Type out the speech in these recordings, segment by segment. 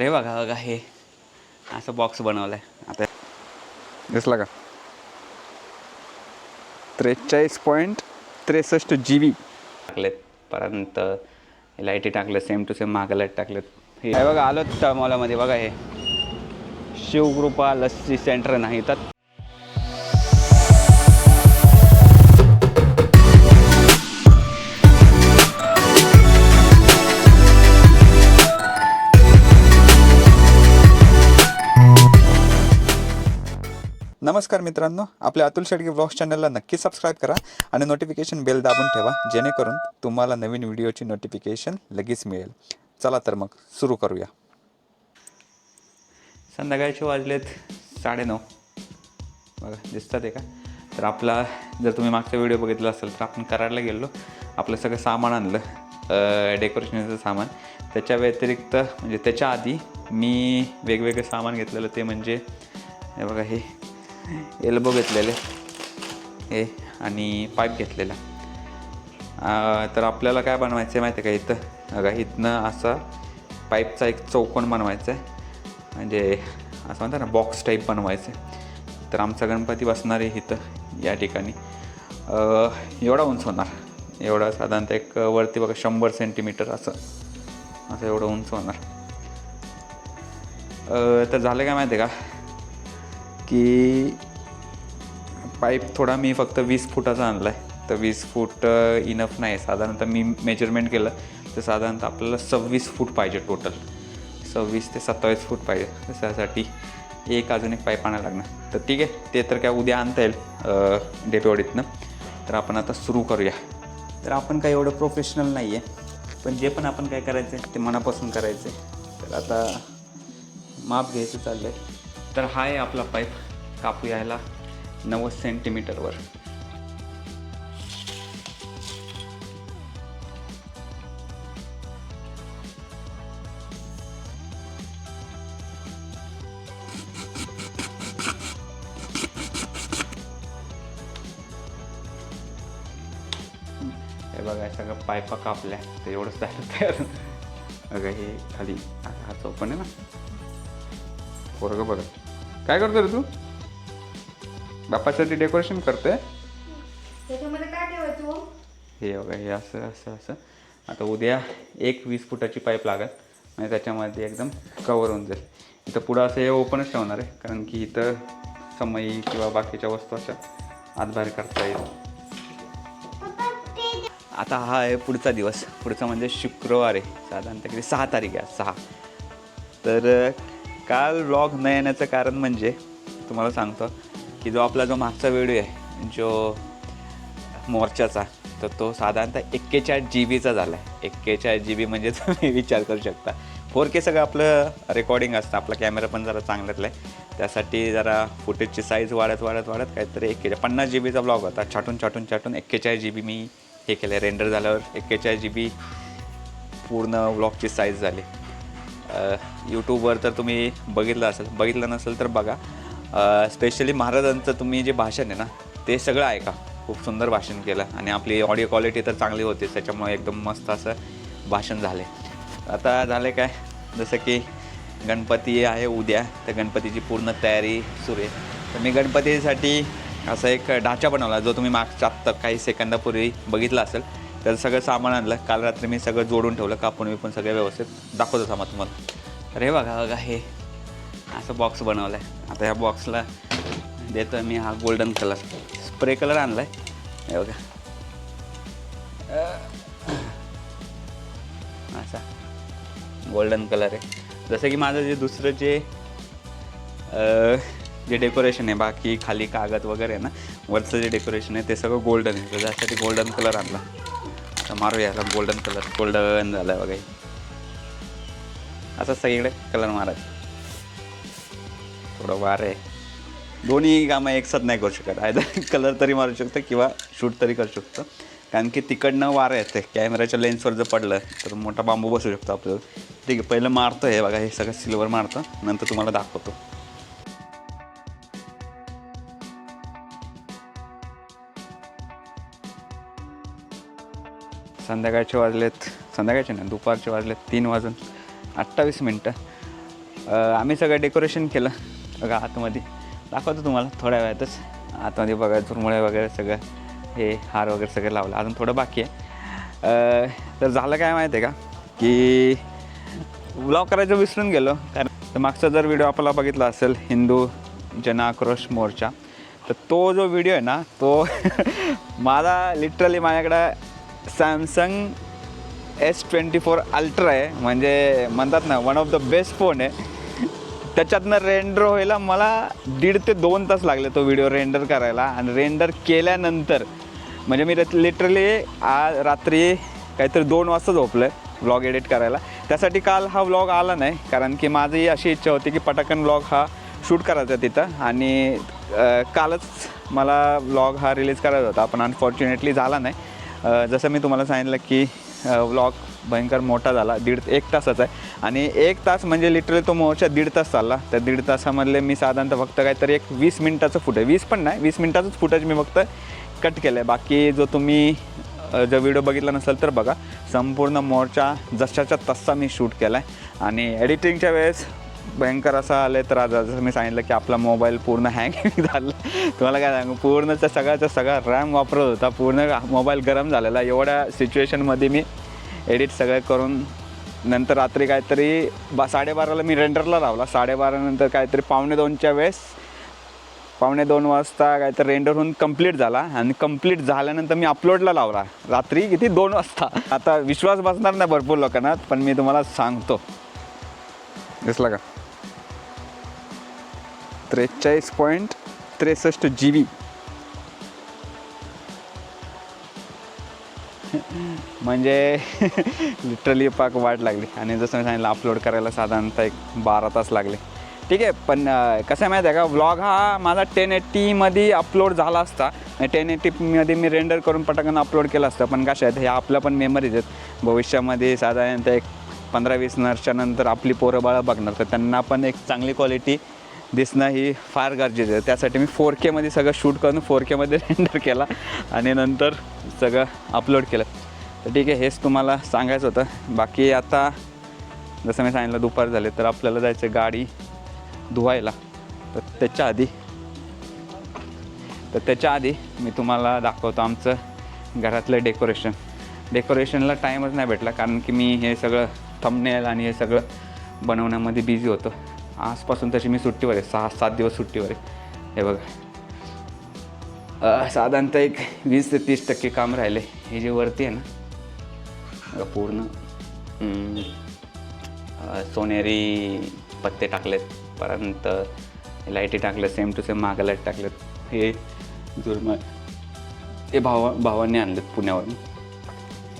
हे बघा बघा हे. असं बॉक्स बनवलं आहे आता दिसला का? त्रेचाळीस पॉईंट त्रेसष्ट जी बी टाकलेत. परंत लाईटी टाकले सेम टू सेम मागे लाइट टाकलेत. हे बघा आलो तळमॉलामध्ये बघा हे. शिवकृपा लस्सी सेंटर नाही तर नमस्कार मित्रांनो आपल्या अतुल शेडगे ब्लॉग्स चॅनलला नक्की सबस्क्राईब करा आणि नोटिफिकेशन बेल दाबून ठेवा जेणेकरून तुम्हाला नवीन व्हिडिओची नोटिफिकेशन लगेच मिळेल. चला तर मग सुरू करूया. संध्याकाळचे वाजलेत साडेनऊ. बघा दिसतात आहे का तर आपला जर तुम्ही मागचा व्हिडिओ बघितला असेल तर आपण कराडला गेलो आपलं सगळं सामान आणलं डेकोरेशनचं सामान. त्याच्या व्यतिरिक्त म्हणजे त्याच्या आधी मी वेगवेगळं सामान घेतलेलं ते म्हणजे बघा हे एल्बो घेतलेले. हे आणि पाईप घेतलेला. तर आपल्याला काय बनवायचं आहे माहिती आहे का इथं? बघा इथनं असा पाईपचा एक चौकोन बनवायचा आहे म्हणजे असं म्हणतात ना बॉक्स टाईप बनवायचं आहे तर आमचा गणपती बसणार आहे इथं या ठिकाणी. एवढा उंच होणार. एवढा साधारणतः एक वरती बघा शंभर सेंटीमीटर असं. असं एवढं उंच होणार. तर झालं काय माहिती आहे का? की पाईप थोडा मी फक्त वीस फुटाचा आणला आहे तर वीस फूट इनफ नाही. साधारणतः मी मेजरमेंट केलं तर साधारणतः आपल्याला सव्वीस फूट पाहिजे टोटल सव्वीस ते सत्तावीस फूट पाहिजे. त्यासाठी एक अजून एक पाईप आणायला लागणार. तर ठीक आहे ते तर काय उद्या आणता येईल डेपेवाडीतनं तर आपण आता सुरू करूया. तर आपण काही एवढं प्रोफेशनल नाही आहे पण जे पण आपण काय करायचं आहे ते मनापासून करायचं आहे तर आता माप घ्यायचं चाललं आहे तर हा आहे आपला पाईप. कापू यायला नव्वद सेंटीमीटरवर हे बघा सगळं पायपा कापल्या. तर एवढंच झालं तयार. बघा हे खाली हा हा चौपण आहे ना? पोरग बघा काय करतो रे तू? बापासाठी डेकोरेशन करतोय? त्याच्यामध्ये काय ठेवायचं हो? हे बघा हे असं असं असं. आता उद्या एक वीस फुटाची पाईप लागत म्हणजे त्याच्यामध्ये एकदम कवर होऊन जाईल. इथं पुढं असं हे ओपनच ठेवणार आहे कारण की इथं समई किंवा बाकीच्या वस्तू अशा आतबाहेर करता येईल आता हा आहे पुढचा दिवस. पुढचा म्हणजे शुक्रवार आहे. साधारणतः किती? सहा तारीख आहे सहा. तर काल व्लॉग न येण्याचं कारण म्हणजे तुम्हाला सांगतो की जो आपला जो मागचा व्हिडिओ आहे जो मोर्चाचा तर तो साधारणतः एक्केचाळीस जी बीचा झाला आहे एक्केचाळीस जी बी म्हणजे तुम्ही विचार करू शकता. फोर के सगळं आपलं रेकॉर्डिंग असतं. आपला कॅमेरा पण जरा चांगल्यातला आहे. त्यासाठी जरा फुटेजची साईज वाढत वाढत वाढत काहीतरी एक्केचाळीस पन्नास जी बीचा ब्लॉग होता. छाटून छाटून छाटून एक्केचाळीस जी बी मी हे केलं रेंडर झाल्यावर एक्केचाळीस जी बी पूर्ण ब्लॉगची साईज झाली. यूट्यूबवर तर तुम्ही बघितलं असेल बघितलं नसेल तर बघा. स्पेशली महाराजांचं तुम्ही जे भाषण आहे ना ते सगळं ऐका. खूप सुंदर भाषण केलं आणि आपली ऑडिओ क्वालिटी तर चांगली होती त्याच्यामुळे एकदम मस्त असं भाषण झाले. आता झाले काय? जसं की गणपती आहे उद्या तर गणपतीची पूर्ण तयारी सुरू आहे. तर मी गणपतीसाठी असा एक ढाचा बनवला जो तुम्ही मागच्या आत्ता काही सेकंदापूर्वी बघितला असेल. तर सगळं सामान आणलं. काल रात्री मी सगळं जोडून ठेवलं. कापून मी पण सगळं व्यवस्थित. दाखवतो सामान तुम्हाला. अरे बघा बघा हे असं बॉक्स बनवलं आहे आता ह्या बॉक्सला देतो मी हा गोल्डन कलर स्प्रे कलर आणला आहे हे बघा. असा गोल्डन कलर आहे. जसं की माझं जे दुसरं जे जे डेकोरेशन आहे बाकी खाली कागद वगैरे आहे ना वरचं जे डेकोरेशन आहे ते सगळं गोल्डन आहे. तर त्यासाठी गोल्डन कलर आणला. तर मारूया याला गोल्डन कलर गोल्डन झालं आहे बघा. असं सगळीकडे कलर मारायचं. थोडं वार आहे. दोन्ही कामं एकसाथ नाही करू शकत. आयदर कलर तरी मारू शकतो किंवा शूट तरी करू शकतो. कारण की तिकडनं वारं येते. कॅमेऱ्याच्या लेन्सवर जर पडलं तर मोठा बांबू बसू शकतो आपल्याला. ठीक आहे पहिलं मारतं हे बघा हे सगळं सिल्वर मारतं. नंतर तुम्हाला दाखवतो. संध्याकाळचे वाजलेत संध्याकाळचे नाही दुपारचे वाजलेत तीन वाजून अठ्ठावीस मिनटं. आम्ही सगळं डेकोरेशन केलं बघा आतमध्ये. दाखवतो तुम्हाला थोड्या वेळातच. आतमध्ये बघा झुरमुळे वगैरे सगळं हे हार वगैरे सगळं लावलं. अजून थोडं बाकी आहे. तर झालं काय माहिती आहे का? की ब्लॉग करायचं विसरून गेलो. कारण तर मागचा जर व्हिडिओ आपला बघितला असेल हिंदू जन आक्रोश मोर्चा तर तो जो व्हिडिओ आहे ना तो माझा लिटरली माझ्याकडं Samsung S twenty four ultra आहे. म्हणजे म्हणतात ना one of the best phone आहे. त्याच्यातनं रेंडर व्हायला मला दीड ते दोन तास लागले तो व्हिडिओ रेंडर करायला. आणि रेंडर केल्यानंतर म्हणजे मी लिटरली आज रात्री काहीतरी दोन वाजता झोपलं आहे व्लॉग एडिट करायला. त्यासाठी काल हा व्लॉग आला नाही कारण की माझी अशी इच्छा होती की पटाकन व्लॉग हा शूट करायचा तिथं. आणि कालच मला व्लॉग हा रिलीज करायचा होता पण अनफॉर्च्युनेटली झाला नाही. जसं मी तुम्हाला सांगितलं की व्लॉग भयंकर मोठा झाला दीड एक तासाचा आहे. आणि एक तास म्हणजे लिटरली तो मोर्चा दीड तास चालला. तर दीड तासामधले मी साधारणतः फक्त काहीतरी एक वीस मिनटाचं फुटेज वीस पण नाही वीस मिनटाचंच फुटेज मी फक्त कट केलं आहे बाकी जो तुम्ही जो जर व्हिडिओ बघितला नसेल तर बघा संपूर्ण मोर्चा जशाच्या तसा मी शूट केला आहे आणि एडिटिंगच्या वेळेस भयंकर असं आलं तर आज जसं मी सांगितलं की आपला मोबाईल पूर्ण हँग झाला. तुम्हाला काय सांगू? पूर्णचा सगळ्याचा सगळा रॅम वापरत होता. पूर्ण मोबाईल गरम झालेला. एवढ्या सिच्युएशनमध्ये मी एडिट सगळं करून नंतर रात्री काहीतरी बा साडेबाराला मी रेंडरला लावला. साडेबारानंतर काहीतरी पावणे दोनच्या वेळेस पावणे दोन वाजता काहीतरी रेंडर होऊन कंप्लीट झाला. आणि कंप्लीट झाल्यानंतर मी अपलोडला लावला. रात्री किती? दोन वाजता. आता विश्वास बसणार नाही भरपूर लोकांना पण मी तुम्हाला सांगतो. दिसला का? त्रेचाळीस पॉईंट त्रेसष्ट जी बी म्हणजे लिटरली पाक वाट लागली. आणि जसं मी सांगितलं अपलोड करायला साधारणतः एक बारा तास लागले. ठीक आहे पण कसं आहे माहिती आहे का? व्लॉग हा माझा टेन एट्टीमध्ये अपलोड झाला असता. टेन एट्टीमध्ये मी रेंडर करून पटकन अपलोड केला असता. पण कशा आहेत ह्या आपल्या पण मेमरीज आहेत. भविष्यामध्ये साधारणतः एक पंधरा वीस वर्षाच्या नंतर आपली पोरं बाळं बघणार. तर त्यांना पण एक चांगली क्वालिटी दिसणं ही फार गरजेचं आहे. त्यासाठी मी फोर केमध्ये सगळं शूट करून फोर केमध्ये रेंडर केला आणि नंतर सगळं अपलोड केलं. तर ठीक आहे हेच तुम्हाला सांगायचं होतं. बाकी आता जसं मी सांगितलं दुपार झाले तर आपल्याला जायचं गाडी धुवायला. तर त्याच्या आधी तर त्याच्या आधी मी तुम्हाला दाखवतो आमचं घरातलं डेकोरेशन डेकोरेशनला टाईमच नाही भेटला कारण की मी हे सगळं थंबनेल आणि हे सगळं बनवण्यामध्ये बिझी होतो. आजपासून तशी मी सुट्टीवर आहे सहा सात दिवस सुट्टीवर आहे. हे बघा. साधारणतः एक वीस ते तीस टक्के काम राहिले. हे जे वरती आहे ना पूर्ण सोनेरी पत्ते टाकलेत परंत लाईटी टाकल्यात सेम टू सेम मागे लाइट टाकलेत हे जुर्म हे भावा भावांनी आणलेत पुण्यावरून.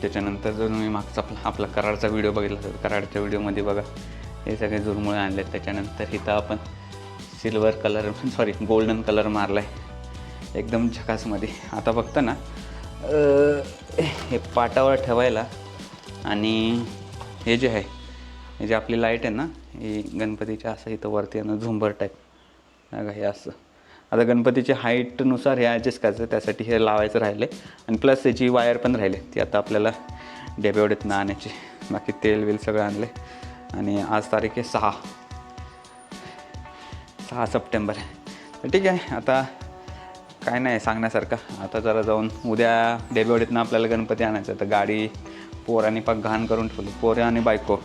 त्याच्यानंतर जर मी मागचा आपला आपला कराडचा व्हिडिओ बघितला तर कराडच्या व्हिडिओमध्ये बघा. हे सगळे झुरमुळे आहेत त्याच्यानंतर इथं आपण silver colour sorry golden colour मारला आहे एकदम झकासमध्ये. आता फक्त ना हे पाटावर ठेवायला आणि हे जे आहे हे जे आपली लाइट आहे ना ही गणपतीच्या असं इथं वरती आहे ना झुंबर टाईप बघा हे असं. आता गणपतीच्या हाईटनुसार हे ॲडजस्ट करायचं त्यासाठी हे लावायचं राहिले. आणि प्लस त्याची वायर पण राहिली ती आता आपल्याला डेबेवडीतनं आणायची. बाकी तेल वेल सगळं आणलं आहे आणि आज तारीख आहे सहा. सहा सप्टेंबर. तर ठीक आहे आता काय नाही सांगण्यासारखं. आता जरा जाऊन उद्या डेबेवडीतनं आपल्याला गणपती आणायचं तर गाडी पोरांनी पाक घाण करून ठेवली. पोरे आणि बायको.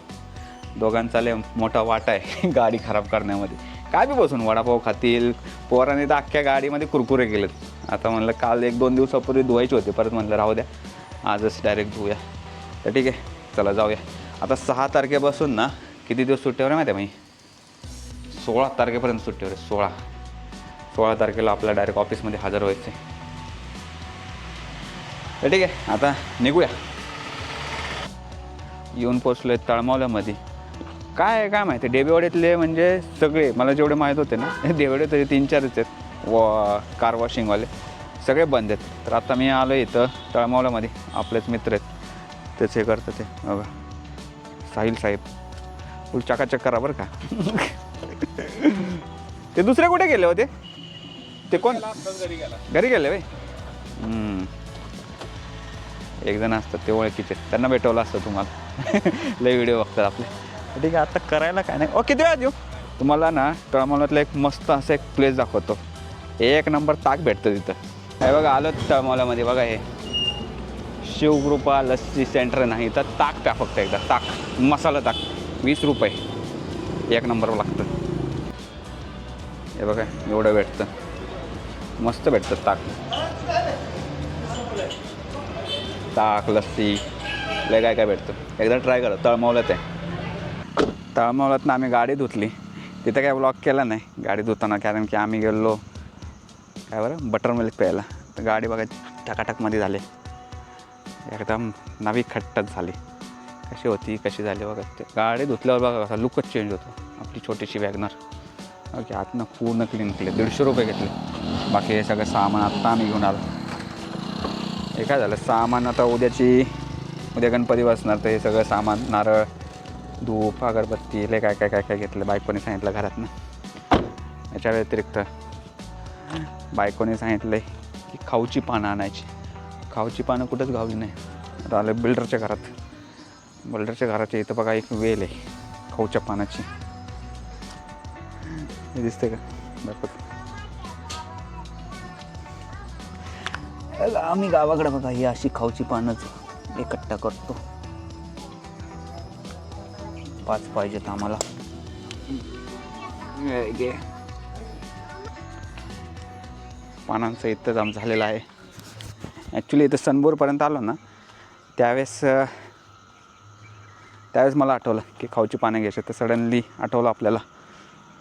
दोघांचा लय मोठा वाटा आहे गाडी खराब करण्यामध्ये. काय बी बसून वडापाव खातील. पोराने तर अख्ख्या गाडीमध्ये कुरकुरे केलेत. आता म्हणलं काल एक दोन दिवसापूर्वी धुवायचे होते. परत म्हणलं राहू द्या. आजच डायरेक्ट धुवूया तर ठीक आहे चला जाऊया. आता सहा तारखेपासून ना किती दिवस सुट्टीवर आहे माहिती आहे मी सोळा तारखेपर्यंत सुट्टीवर आहे सोळा. सोळा तारखेला आपल्या डायरेक्ट ऑफिसमध्ये हजर व्हायचं आहे तर ठीक आहे आता निघूया. येऊन पोचलो आहे तळमावल्यामध्ये. काय आहे काय माहिती डेबेवाडीतले म्हणजे सगळे मला जेवढे माहीत होते ना देवडे तरी तीन चारच आहेत. व कार वॉशिंगवाले सगळे बंद आहेत. तर आता मी आलो इथं तळमावल्यामध्ये. आपलेच मित्र आहेत. तेच हे करतं ते बघा. साहिल साहेब. फुल चकाचक करा बरं का? ते दुसरे कुठे गेले होते? ते कोण? घरी गेले बाई एक जण असतात ते ओळखीचे. त्यांना भेटवलं असतं तुम्हाला. लय व्हिडिओ बघतात आपले. ठीक आहे आता करायला काय नाही. ओके किती वेळा देऊ. तुम्हाला ना तळमळातलं एक मस्त असं एक प्लेस दाखवतो. एक नंबर ताक भेटतं तिथं. हे बघा आलं तळमळामध्ये. बघा हे. शिवकृपा लस्सी सेंटर नाही तर ताक प्या फक्त एकदा ताक मसाला ताक वीस रुपये. एक नंबर लागतं. हे बघा एवढं भेटतं. मस्त भेटतं ताक. ताक लस्सी लय काय काय भेटतं. एकदा ट्राय करा तळमवल्यात आहे. तळमवल्यात आम्ही गाडी धुतली. तिथं काय ब्लॉक केला नाही. गाडी धुताना कारण की आम्ही गेलो. काय बरं? बटर मिल्क प्यायला. तर गाडी बघा टकाटकमध्ये झाले. एकदम नवी खट्टच झाली. कशी होती कशी झाली बघा ते. गाडी धुतल्यावर बघा कसा लुकच चेंज होतो. आपली छोटीशी वॅगनर. ओके आतनं पूर्ण क्लीन केले. दीडशे रुपये घेतले. बाकी हे सगळं सामान आत्ता आम्ही घेऊन आलो. हे काय झालं? सामान आता उद्याची उद्या गणपती बसणार तर हे सगळं सामान नारळ धूप अगरबत्ती हे काय काय काय काय घेतलं बायकोने सांगितलं घरातनं. याच्या व्यतिरिक्त बायकोने सांगितलं की खाऊची पानं आणायची. खाऊची पानं कुठंच घावली नाही. आता आलं बिल्डरच्या घरात. बिल्डरच्या घराच्या इथं बघा एक वेल आहे खाऊच्या पानाची. हे दिसते का? दाखवत. आम्ही गावाकडे बघा ही अशी खाऊची पानंच एकट्ठा करतो. पाच पाहिजेत आम्हाला. पानांचं घे. पानांचं इथं झालेलं आहे. ॲक्च्युली इथं सनबोरपर्यंत आलो ना त्यावेळेस त्यावेळेस मला आठवलं की खाऊची पानं घ्यायची. तर सडनली आठवलं आपल्याला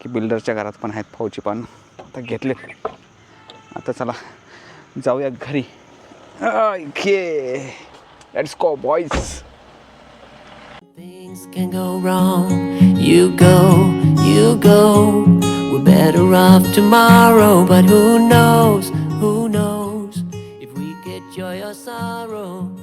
की बिल्डरच्या घरात पण आहेत खाऊची पानं. आता घेतले आता चला जाऊया घरी. घे. Let's go boys Things can go wrong. You go, you go. We're better off tomorrow, but who knows? Who knows? Sorrow?